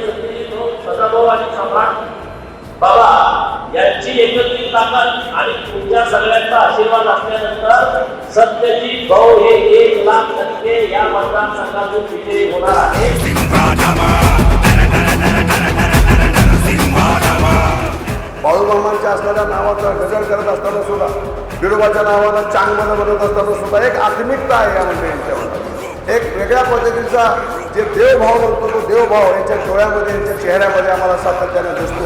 सत्यजित सदाभाऊ आणि सम्राट बाबा यांची एकत्रित ताकद आणि तुमच्या सगळ्यांचा आशीर्वाद असल्यानंतर सत्यजित भाऊ हे एक लाख टक्के या मतदारसंघातून विजयी होणार आहे. बाळूमामांच्या असणाऱ्या नावाचा गजर करत असताना सुद्धा विरोबाच्या नावाला चांगलं बनवत असताना सुद्धा एक आत्मिकता आहे यामध्ये यांच्यामध्ये एक वेगळ्या पद्धतीचा जे देवभाव म्हणतो तो देवभाव यांच्या डोळ्यामध्ये यांच्या चेहऱ्यामध्ये आम्हाला सातत्यानं दिसतो